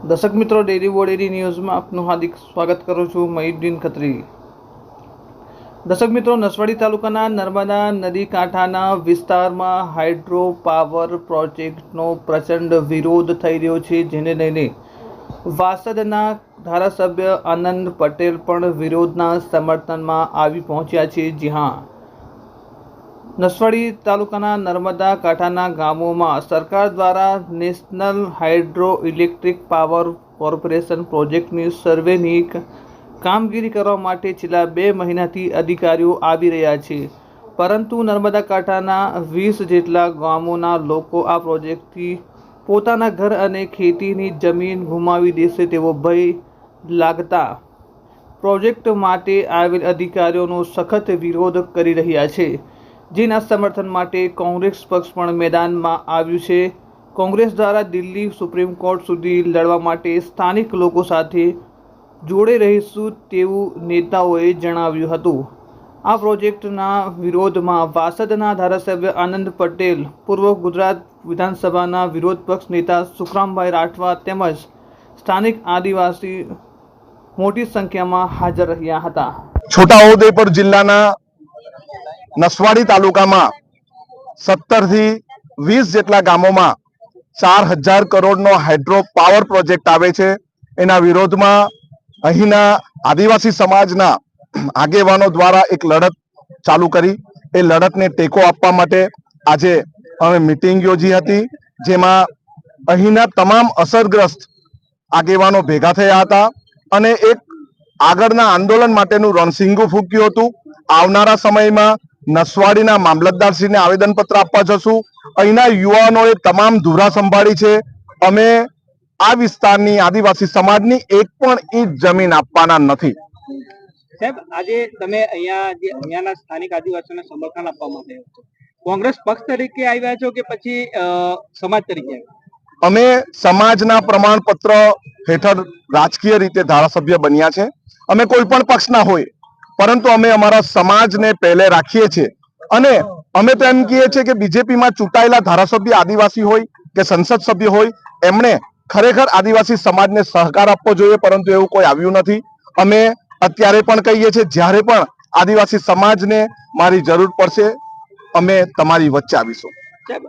દર્શક મિત્રો ડેરી વોડેરી ન્યૂઝમાં આપનું હાર્દિક સ્વાગત કરું છું મહીદ્દીન ખત્રી. દર્શક મિત્રો, નસવાડી તાલુકાના નર્મદા નદી કાંઠાના વિસ્તારમાં હાઇડ્રો પાવર પ્રોજેક્ટનો પ્રચંડ વિરોધ થઈ રહ્યો છે. જેને લઈને વાસદના ધારાસભ્ય આનંદ પટેલ પણ વિરોધના સમર્થનમાં આવી પહોંચ્યા છે. જી હા નસવાડી તાલુકાના નર્મદા કાંઠાના ગામોમાં સરકાર દ્વારા national hydro electric power corporation પ્રોજેક્ટની સર્વેની કામગીરી કરવા માટે છેલ્લા બે મહિનાથી અધિકારીઓ આવી રહ્યા છે. પરંતુ નર્મદા કાંઠાના વીસ જેટલા ગામોના લોકો આ પ્રોજેક્ટથી પોતાના ઘર અને ખેતીની જમીન ગુમાવી દેશે તેવો ભય લાગતા પ્રોજેક્ટ માટે આવેલ અધિકારીઓનો સખત વિરોધ કરી રહ્યા છે. જેના સમર્થન માટે કોંગ્રેસ પક્ષ પણ મેદાનમાં આવ્યું છે. કોંગ્રેસ દ્વારા દિલ્હી સુપ્રીમ કોર્ટ સુધી લડવા માટે સ્થાનિક લોકો સાથે જોડે રહીશું તેવું નેતાઓએ જણાવ્યું હતું. આ પ્રોજેક્ટના વિરોધમાં વાસદના ધારાસભ્ય આનંદ પટેલ, પૂર્વ ગુજરાત વિધાનસભાના વિરોધ પક્ષ નેતા સુખરામભાઈ રાઠવા તેમજ સ્થાનિક આદિવાસી મોટી સંખ્યામાં હાજર રહ્યા હતા. છોટાઉદેપુર જિલ્લાના નસવાડી તાલુકામાં સત્તરથી વીસ જેટલા ગામોમાં ચાર હજાર કરોડનો હાઇડ્રો પાવર પ્રોજેક્ટ આવે છે. એના વિરોધમાં અહીંના આદિવાસી સમાજના આગેવાનો દ્વારા એક લડત ચાલુ કરી. એ લડતને ટેકો આપવા માટે આજે અમે મિટિંગ યોજી હતી, જેમાં અહીંના તમામ અસરગ્રસ્ત આગેવાનો ભેગા થયા હતા અને એક આગળના આંદોલન માટેનું રણસિંગુ ફૂક્યું હતું. આવનારા સમયમાં નસવાડીના મામલતદારશ્રીને આવેદનપત્ર આપવા જશું. અહીંના યુવાનોએ તમામ ધુરા સંભાળી છે. અમે આ વિસ્તારની આદિવાસી સમાજની એક પણ ઈંટ જમીન આપવાના નથી. સાહેબ આજે તમે અહીંયા જે અહીંયાના સ્થાનિક આદિવાસીઓને સમર્થન આપવા માટે કોંગ્રેસ પક્ષ તરીકે આવ્યા છો કે પછી સમાજ તરીકે અમે સમાજના પ્રમાણપત્ર હેઠળ રાજકીય રીતે ધારાસભ્ય બન્યા છે. અમે કોઈ પણ પક્ષના હોય પરંતુ અમે અમારા સમાજને પહેલે રાખીએ છીએ. અને અમે તો એમ કહીએ છીએ કે બીજેપીમાં ચૂંટાયેલા ધારાસભ્ય આદિવાસી હોય કે સંસદ સભ્ય હોય, એમણે ખરેખર આદિવાસી સમાજને સહકાર આપવો જોઈએ, પરંતુ એવું કોઈ આવ્યું નથી. અમે અત્યારે પણ કહીએ છીએ, જ્યારે પણ આદિવાસી સમાજને મારી જરૂર પડશે, અમે તમારી વચ્ચે આવીશું.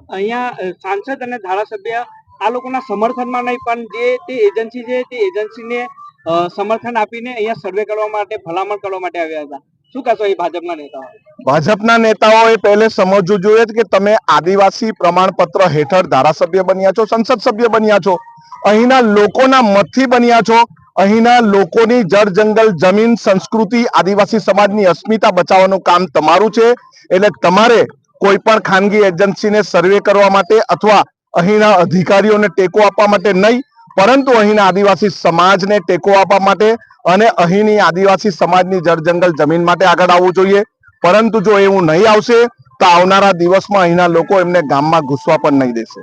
અહીંયા સાંસદ અને ધારાસભ્ય આ લોકોના સમર્થનમાં નહીં, પણ જે તે એજન્સી છે, તે એજન્સીને સમર્થન આપીને અહીંયા સર્વે કરવા માટે, ભલામણ કરવા માટે આવ્યા હતા. શું કહેશો એ ભાજપના નેતાઓ? ભાજપના નેતાઓએ પહેલે સમજવું જોઈએ કે તમે આદિવાસી પ્રમાણપત્ર હેઠળ ધારાસભ્ય બન્યા છો, સંસદ સભ્ય બન્યા છો. અહીંના લોકોના મતથી બન્યા છો. અહીંના લોકોની જળ જંગલ, જમીન, સંસ્કૃતિ, આદિવાસી સમાજની અસ્મિતા બચાવવાનું કામ તમારું છે. એટલે તમારે કોઈ પણ ખાનગી એજન્સીને સર્વે કરવા માટે અથવા અહીંના અધિકારીઓને ટેકો આપવા માટે નહીં. પરંતુ અહીંના આદિવાસી સમાજને ટેકો આપવા માટે અને અહીંની આદિવાસી સમાજની જળ જંગલ જમીન માટે આગળ આવવું જોઈએ. પરંતુ જો એવું નહીં આવશે તો આવનારા દિવસમાં અહીંના લોકો એમને ગામમાં ઘૂસવા પણ નહીં દેશે.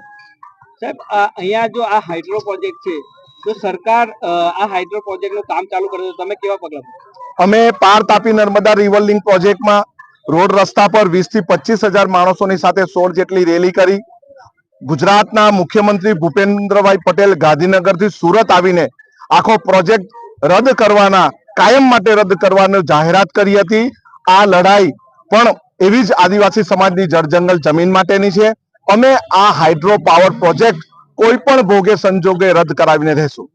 સાહેબ આ અહીંયા જો આ હાઇડ્રો પ્રોજેક્ટ છે તો સરકાર આ હાઇડ્રો પ્રોજેક્ટનું કામ ચાલુ કરે તો તમે કેવા પગલાં અમે પાર તાપી નર્મદા રિવર લિંક પ્રોજેક્ટમાં રોડ રસ્તા પર વીસથી પચીસ હજાર માણસોની સાથે સોળ જેટલી રેલી કરી. ગુજરાતના મુખ્યમંત્રી ભૂપેન્દ્રભાઈ પટેલ ગાંધીનગરથી સુરત આવીને આખો પ્રોજેક્ટ રદ કરવાના, કાયમ માટે રદ કરવાની જાહેરાત કરી હતી. આ લડાઈ પણ એવી જ આદિવાસી સમાજની જળજંગલ જમીન માટેની છે. અમે આ હાઇડ્રો પાવર પ્રોજેક્ટ કોઈ પણ ભોગે સંજોગે રદ કરાવીને રહેશું.